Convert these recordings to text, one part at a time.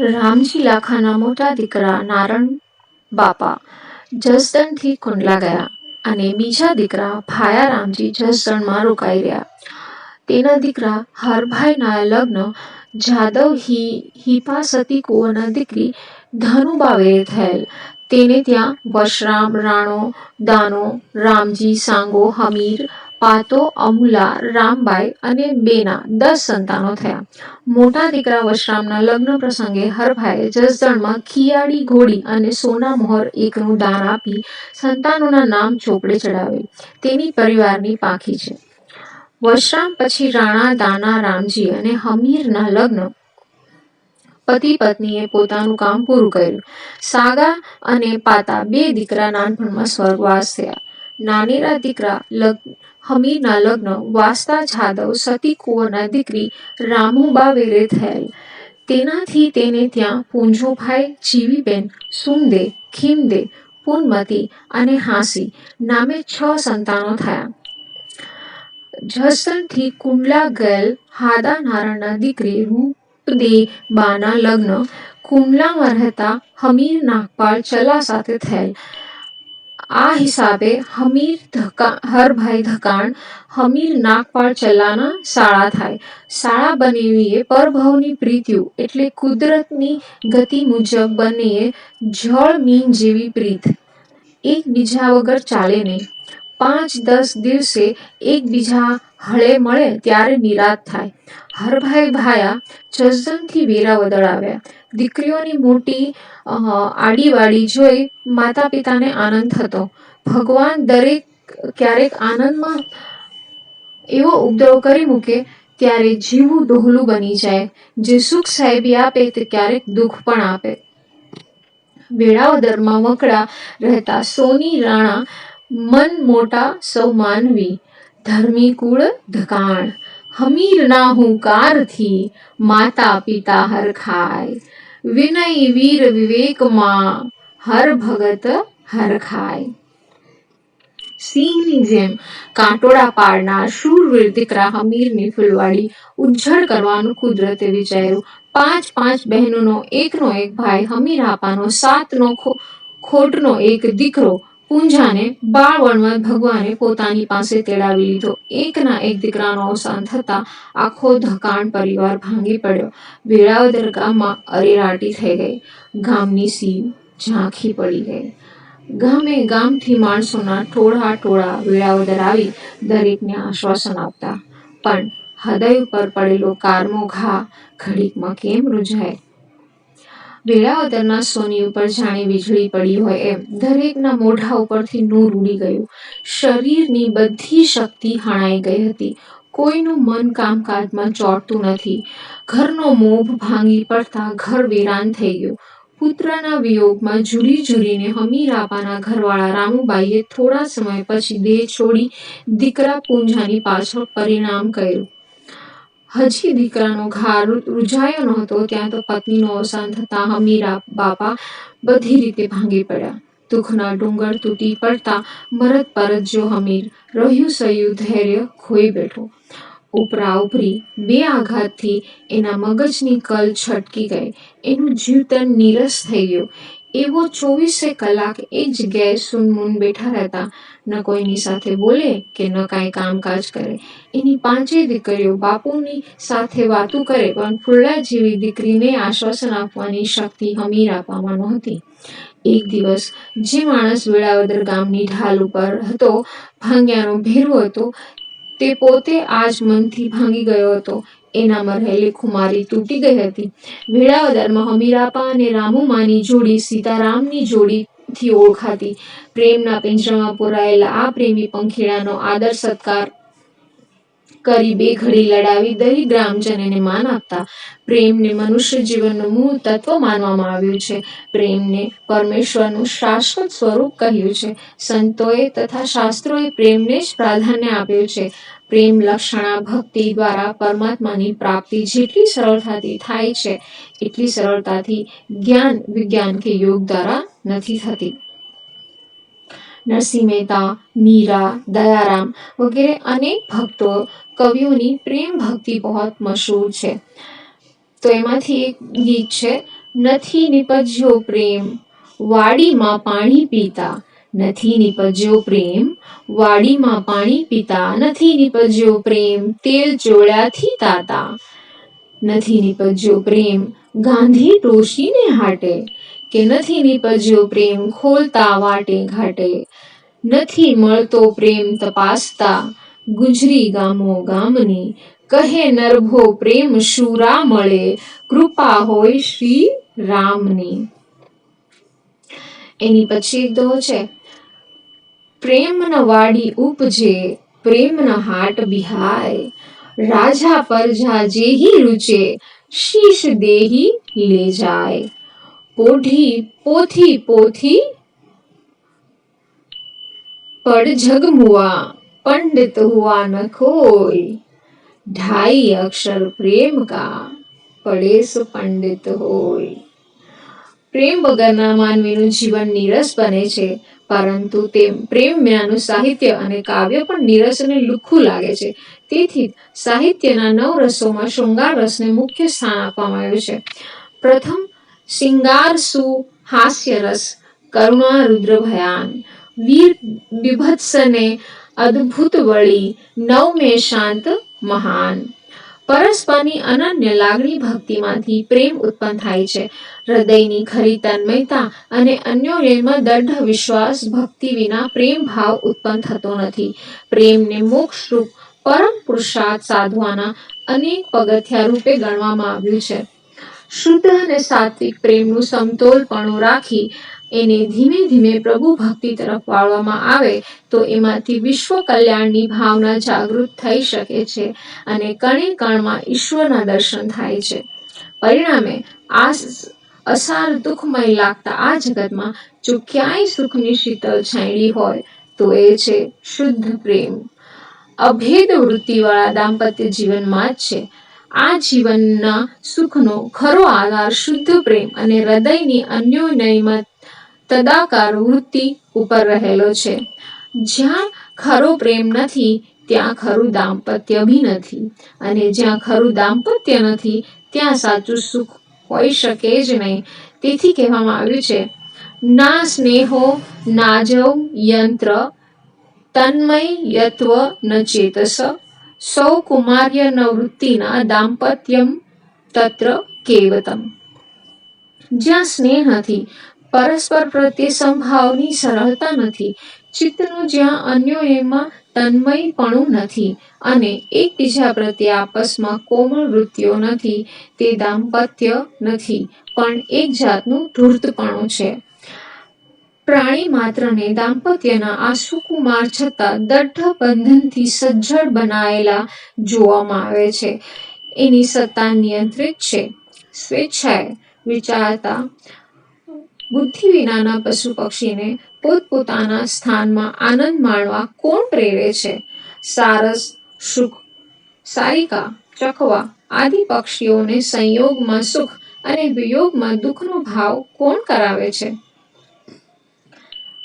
રામજી લાખાના મોટા દીકરા નારણ બાપા જસદણથી કુંડલા ગયા અને બીજા દીકરા ભાયા રામજી જસદણમાં રોકાઈ રહ્યા. તેના દીકરા હરભાઈના લગ્ન જાદવ હિ હિપા સતી કુંવરના દીકરી ધનુબાવે થયેલ. તેને ત્યાં વશરામ, રાણો, દાનો, રામજી, સાંગો, હમીર પાતો, અમુલા, રામબાઈ અને બેના દસ સંતાનો થયા. મોટા દીકરા વશરામના લગ્ન પ્રસંગે હરભાઈએ જસદણમાં ખિયાળી ઘોડી અને સોના મોહર એકનું દાન આપી સંતાનોના નામ ચોપડે ચડાવેલ તેની પરિવારની પાંખી છે. વશરામ પછી રાણા, દાના, રામજી અને હમીરના લગ્ન પતિ પત્નીએ પોતાનું કામ પૂરું કર્યું. સાગા અને પાતા બે દીકરા નાનપણમાં સ્વર્ગવાસ થયા. નાનેરા દીકરા લગ્ન લગ્ન, વાસ્તા જાદવ, સતી કુંવરના દીકરી રામુબા વેરે થયેલ. તેનાથી તેને ત્યાં પૂંજોભાઈ, જીવીબેન, સુંદે, ખીમદે, પૂનમતી અને હાંસી નામે છ સંતાનો થયા. જસનથી કુંડલા ગયેલ હાદા નારાયણના દીકરી રૂપદે બાના લગ્ન કુંડલામાં રહેતા હમીર નાગપાલ ચલા સાથે થયેલ. આ હિસાબે હમીર ધકા, હરભાઈ ધકાણ, હમીર નાગપાળ ચલ્લાના શાળા થાય. શાળા બનેવીએ પરભવની પ્રીત્યુ એટલે કુદરતની ગતિ મુજબ બનેએ જળ મીન જેવી પ્રીત. એકબીજા વગર ચાલે નહીં. પાંચ દસ દિવસે એકબીજા હળે મળે ત્યારે નિરાત થાય. હરભાઈ ભાયા જસદનથી વેરાવદર આવ્યા. દીકરીઓની મોટી આડીવાડી જોઈ માતા પિતાને આનંદ થતો ભગવાન દરેક, ક્યારેક આનંદમાં એવો ઉપદ્રવ કરી મૂકે ત્યારે જીવું ડોહલું બની જાય. જે સુખ સાહેબી આપે તે ક્યારેક દુઃખ પણ આપે. વેળાવદરમાં વકડા રહેતા સોની રાણા મન મોટા સૌ માનવી. ધર્મી કુળ ધકાણ. હમીરના હુંકારથી માતા પિતા હરખાય. વિનય વીર વિવેકમાં હર ભગત હરખાય સિંહની જેમ કાંટોળા પાડનાર શૂરવીર દીકરા હમીરની ફૂલવાડી ઉજ્જળ કરવાનું કુદરતે વિચાર્યું. પાંચ પાંચ બહેનોનો એકનો એક ભાઈ હમીર આપાનો સાતનો ખોટનો એક દીકરો પૂંજાને બાળવણમાં ભગવાને પોતાની પાસે તેડાવી લીધો. એકના એક દીકરાનો અવસાન થતા આખો ધકાણ પરિવાર ભાંગી પડ્યો. વેળાવદર ગામમાં અરેરાટી થઈ ગઈ. ગામની સીમ ઝાંખી પડી ગઈ. ગામે ગામથી માણસોના ટોળા ટોળા વેળાવદર આવી દરેકને આશ્વાસન આપતા. પણ હૃદય ઉપર પડેલો કારમો ઘા ઘડીકમાં કેમ રૂઝાય? વેળાવદરના સોની ઉપર જાણે વીજળી પડી હોય એમ દરેકના મોઢા ઉપરથી નૂર ઉડી ગયું. શરીરની બધી શક્તિ હણાઈ ગઈ હતી. કોઈનું મન કામકાજમાં ચોંટતું નથી. ઘરનો મોભ ભાંગી પડતા ઘર વેરાન થઈ ગયું. પુત્રના વિયોગમાં ઝૂરી ઝૂરીને હમીરાબાના ઘરવાળા રામુબાઈએ થોડા સમય પછી દેહ છોડી દીકરા પૂંજાની પાછળ પરિણામ કર્યું. હજી દીકરાનો ઘા રૂજાયો નહોતો, ત્યાં તો પત્નીનું અવસાન થતાં હમીરા બાપા બધી રીતે ભાંગી પડ્યા. દુઃખના ડુંગર તૂટી પડતા મરત પરત જો હમીર રહ્યું સયું ધૈર્ય ખોઈ બેઠો. ઉપરા ઉપરી બે આઘાતથી એના મગજની કલ છટકી ગઈ. એનું જીવતન નીરસ થઈ ગયું. એવો ચોવીસે કલાક એક જગ્યાએ સુનમૂન બેઠા રહેતા. ન કોઈની સાથે બોલે કે ન કાંઈ કામકાજ કરે. એની પાંચેય દીકરીઓ બાપુની સાથે વાતો કરે પણ ફૂલ્લા જેવી દીકરીને આશ્વાસન આપવાની શક્તિ હમીર આપવામાં નહોતી. એક દિવસ જે માણસ વેળાવદર ગામની ઢાલ ઉપર હતો, ભાંગ્યાનો ભેરવો હતો, તે પોતે આજ મનથી ભાંગી ગયો હતો. એનામાં રહેલી ખુમારી તૂટી ગઈ હતી. વેળાવદરમાં હમીરાપા અને રામુમાની જોડી સીતારામની જોડીથી ઓળખાતી. પ્રેમના પિંજરામાં પુરાયેલા આ પ્રેમી પંખીડાનો આદર સત્કાર કરી બે ઘડી લડાવી દરેક ગ્રામજનને માન આપતા. પ્રેમને મનુષ્ય જીવનનું મૂળ તત્વ માનવામાં આવ્યું છે. પ્રેમને પરમેશ્વરનું શાશ્વત સ્વરૂપ કહ્યું છે. સંતોએ તથા શાસ્ત્રોએ પ્રેમને જ પ્રાધાન્ય આપ્યું છે. પ્રેમ લક્ષણા ભક્તિ દ્વારા પરમાત્માની પ્રાપ્તિ જેટલી સરળતાથી થાય છે, એટલી સરળતાથી જ્ઞાન વિજ્ઞાન કે યોગ દ્વારા નથી થતી. નરસિંહ મહેતા મીરા, દયારામ વગેરે અનેક ભક્તો કવિઓની પ્રેમ ભક્તિ બહોત મશહૂર છે. તો એમાંથી એક ગીત છે, નથી નિપજ્યો પ્રેમ, વાડીમાં પાણી પીતા, નથી નિપજ્યો પ્રેમ, વાડીમાં પાણી પીતા, નથી નિપજ્યો પ્રેમ, તેલ ચોળ્યાથી તાતા, નથી નિપજ્યો પ્રેમ, ગાંધી ટોશીને હાટે કે નથી નીપજ્યો પ્રેમ ખોલતા વાટે ઘાટે. નથી મળતો પ્રેમ તપાસતા ગુજરી ગામો ગામની. કહે નરભો પ્રેમ શુરા મળે? કૃપા હોય શ્રી રામની. એની પછી એક દોહો છે. પ્રેમન વાડી ઉપજે, પ્રેમના હાટ બિહાય. રાજા પરજા જેહી રૂચે, શીશ દેહી લે જાય. પોઢી પોથી પોથી પડ જગમુઆ પંડિત હુઆ ન કોઈ ઢાઈ અક્ષર પ્રેમ કા પડે સુ પંડિત હોય પ્રેમ વગરના માનવીનું જીવન નીરસ બને છે, પરંતુ તે પ્રેમ વિનાનું સાહિત્ય અને કાવ્ય પણ નીરસ અને લુખ્ખું લાગે છે. તેથી સાહિત્યના નવ રસોમાં શૃંગાર રસને મુખ્ય સ્થાન આપવામાં આવ્યું છે. પ્રથમ શિંગાર સુ હાસ્યરસ, કરુણા રુદ્ર ભયાન વીર બીભત્સને અદ્ભુત વળી, નવમે શાંત મહાન. પરસ્પરની અનન્ય લાગણી ભક્તિમાંથી પ્રેમ ઉત્પન્ન થાય છે. હૃદયની ખરી તન્મયતા અને અન્યોન્યમાં દઢ વિશ્વાસ ભક્તિ વિના પ્રેમ ભાવ ઉત્પન્ન થતો નથી. પ્રેમને મોક્ષ રૂપ પરમ પુરુષાર્થ સાધવાના અનેક પગથિયા રૂપે ગણવામાં આવ્યું છે. શુદ્ધ અને સાત્વિક પ્રેમનું સમતોલપણું રાખી એને ધીમે ધીમે પ્રભુ ભક્તિ તરફ વાળવામાં આવે, તો એમાંથી વિશ્વ કલ્યાણની ભાવના જાગૃત થઈ શકે છે અને કણે કણમાં ઈશ્વરના દર્શન થાય છે. પરિણામે આ અસાર દુઃખમય લાગતા આ જગતમાં જો ક્યાંય સુખની શીતળ છાંયડી હોય, તો એ છે શુદ્ધ પ્રેમ. અભેદ વૃત્તિવાળા દાંપત્ય જીવનમાં જ છે. આ જીવનના સુખનો ખરો આધાર શુદ્ધ પ્રેમ અને હૃદયની અન્યોન્યમાં તદાકાર વૃત્તિ ઉપર રહેલો છે. જ્યાં ખરો પ્રેમ નથી, ત્યાં ખરું દાંપત્ય બી નથી. અને જ્યાં ખરું દાંપત્ય નથી, ત્યાં સાચું સુખ હોઈ શકે જ નહીં. તેથી કહેવામાં આવ્યું છે, ના સ્નેહો નાજવ યંત્ર, તન્મય યત્વ ન ચેતસ. સૌ કુમાર્ય નવૃત્તિના વૃત્તિના દાંપત્યમ તત્ર કેવતમ જ્યાં સ્નેહ નથી પરસ્પર પ્રત્યે સંભાવની સરળતા નથી ચિત્તનું જ્યાં અન્યો એમાં તન્મયપણું નથી અને એકબીજા પ્રત્યે આપસમાં કોમળ વૃત્તિઓ નથી તે દાંપત્ય નથી પણ એક જાતનું ધૂર્તપણું છે પ્રાણી માત્રને દાંપત્યના આ સુકુમાર છતાં દઢ બંધનથી સજ્જડ બનાયેલા જોવામાં આવે છે. એની સત્તા નિયંત્રિત છે. સ્વેચ્છાએ વિચારતા બુદ્ધિ વિનાના પશુ પક્ષીને પોતપોતાના સ્થાનમાં આનંદ માણવા કોણ પ્રેરે છે? સારસ સુખ સારિકા ચકવા આદિ પક્ષીઓને સંયોગમાં સુખ અને વિયોગમાં દુઃખનો ભાવ કોણ કરાવે છે?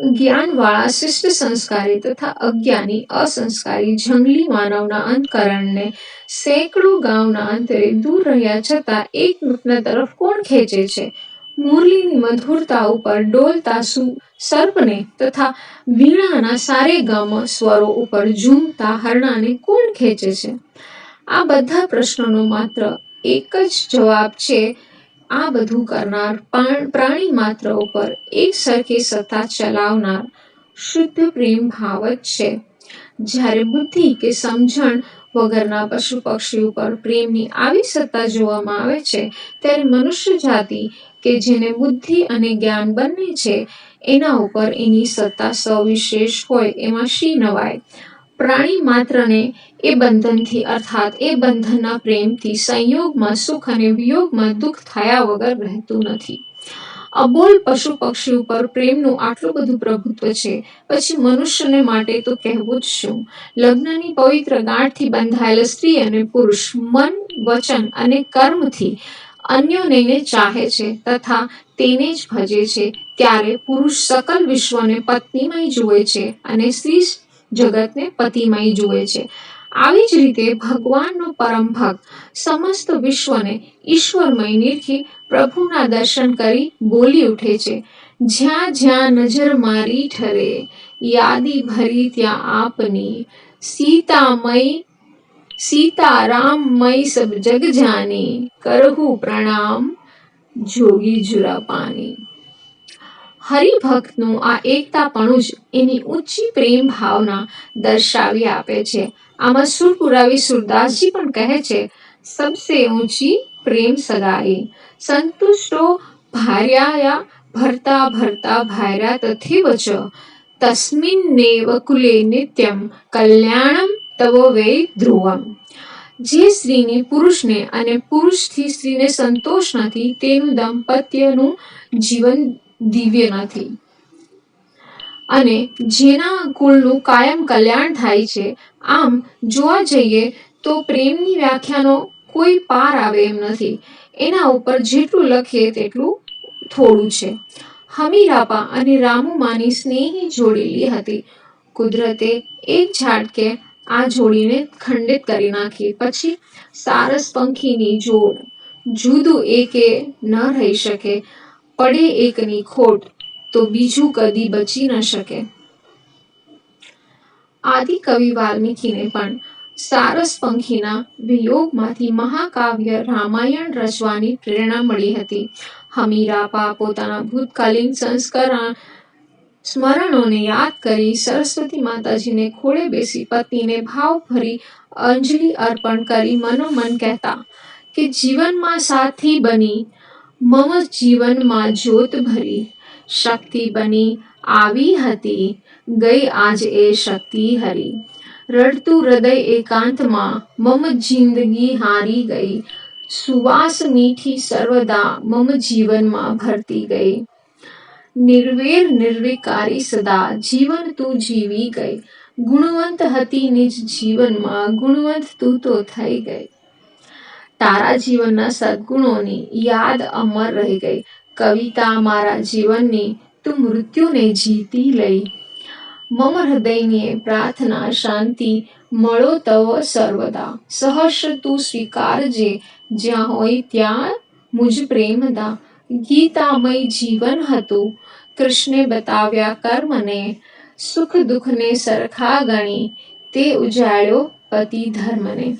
જ્ઞાનવાળા શિષ્ટ સંસ્કારી તથા અજ્ઞાની અસંસ્કારી જંગલી માનવના અંતકરણને સેંકડો ગામના અંતરે દૂર રહ્યા છતાં એકમુખના તરફ કોણ ખેંચે છે? મુરલીની મધુરતા ઉપર ડોલતા સુ સર્પને તથા વીણાના સારે ગામ સ્વરો ઉપર ઝૂમતા હરણાને કોણ ખેંચે છે? આ બધા પ્રશ્નોનો માત્ર એક જ જવાબ છે આ બધું કરનાર પ્રાણી માત્ર ઉપર એક સરખી સત્તા ચલાવનાર શુદ્ધ પ્રેમ ભાવ જ છે. જ્યારે બુદ્ધિ કે સમજણ વગરના પશુ પક્ષી ઉપર પ્રેમની આવી સત્તા જોવામાં આવે છે, ત્યારે મનુષ્ય જાતિ કે જેને બુદ્ધિ અને જ્ઞાન બંને છે, એના ઉપર એની સત્તા સવિશેષ હોય એમાં શી નવાય? પ્રાણી માત્રને એ બંધનથી અર્થાત એ બંધનના પ્રેમથી સંયોગમાં સુખ અને વિયોગમાં દુઃખ થયા વગર રહેતું નથી. અબોલ પશુ પક્ષી ઉપર પ્રેમનું આટલું બધું પ્રભુત્વ છે. પછી મનુષ્યને માટે તો કહેવું જ શું? લગ્નની પવિત્ર ગાંઠથી બંધાયેલ સ્ત્રી અને પુરુષ મન, વચન અને કર્મથી અન્યોને ચાહે છે તથા તેને જ ભજે છે. ત્યારે પુરુષ સકલ વિશ્વને પત્નીમય જુએ છે અને સ્ત્રી જગતને પતિમય જુએ છે. આવી જ રીતે ભગવાનનો પરમ ભક્ત સમસ્ત વિશ્વને ઈશ્વરમય નિરખી પ્રભુના દર્શન કરી બોલી ઉઠે છે. જ્યાં જ્યાં નજર મારી ઠરે, યાદી ભરી ત્યાં આપની. સીતામય, સીતારામમય સબ જગ જાની, કરહુ પ્રણામ, જોગી જુરાપાની હરિભક્તનું આ એકતાપણું જ એની ઊંચી પ્રેમ ભાવના દર્શાવી આપે છે. આમાં સુરપુરાવી સુરદાસજી પણ કહે છે, સબસે ઊંચી પ્રેમ સગાઈ સંતુષ્ટો ભાર્યાયા ભરતા ભરતા ભાર્યા તથેવ ચ તસ્મિન્નેવ કુલે નિત્યમ કલ્યાણમ તવો વે ધ્રુવમ. જે સ્ત્રીને પુરુષને અને પુરુષથી સ્ત્રીને સંતોષ નથી, તેનું દાંપત્યનું જીવન દિવ્ય નથી. અને જેના કુળનું કાયમ કલ્યાણ થાય છે, આમ જોવા જઈએ તો પ્રેમની વ્યાખ્યાનો કોઈ પાર આવે એમ નથી. એના ઉપર જેટલું લખીએ તેટલું થોડું છે. હમીરાપા અને રામુમાની સ્નેહી જોડેલી હતી. કુદરતે એક ઝાટકે આ જોડીને ખંડિત કરી નાખી. પછી સારસ પંખીની જોડ. જુદું એકે ન રહી શકે. પડે એકની ખોટ, તો બીજું કદી બચી ન શકે. આદિ કવિ વાલ્મીકીને પણ સારસ પંખીના વિયોગમાંથી મહાકાવ્ય રામાયણ રચવાની પ્રેરણા મળી હતી. હમીરાપા પોતાના ભૂતકાલીન સંસ્કરણ સ્મરણોને યાદ કરી સરસ્વતી માતાજીને ખોળે બેસી પત્નીને ભાવભરી અંજલિ અર્પણ કરી મનોમન કહેતા કે જીવનમાં સાથી બની મમ જીવનમાં જ્યોત ભરી, શક્તિ બની આવી હતી. ગઈ આજ એ શક્તિ હરી. રડતું હૃદય એકાંતમાં મમ જિંદગી હારી ગઈ. સુવાસ મીઠી સર્વદા મમ જીવનમાં ભરતી ગઈ. નિર્વેર નિર્વિકારી સદા જીવન તું જીવી ગઈ. ગુણવંત હતી નિજ જીવનમાં, ગુણવંત તું તો થઈ ગઈ. તારા જીવનના સદગુણોની યાદ અમર રહી ગઈ. કવિતા મારા જીવનની તું મૃત્યુને જીતી લઈ. મમ હૃદયની પ્રાર્થના શાંતિ મળો તવ સર્વદા. સહર્ષ તું સ્વીકારજે જ્યાં હોય ત્યાં મુજ પ્રેમદા. ગીતામય જીવન હતું, કૃષ્ણે બતાવ્યા કર્મને, સુખ દુઃખને સરખા ગણી, તે ઉજાડ્યો પતિ ધર્મને.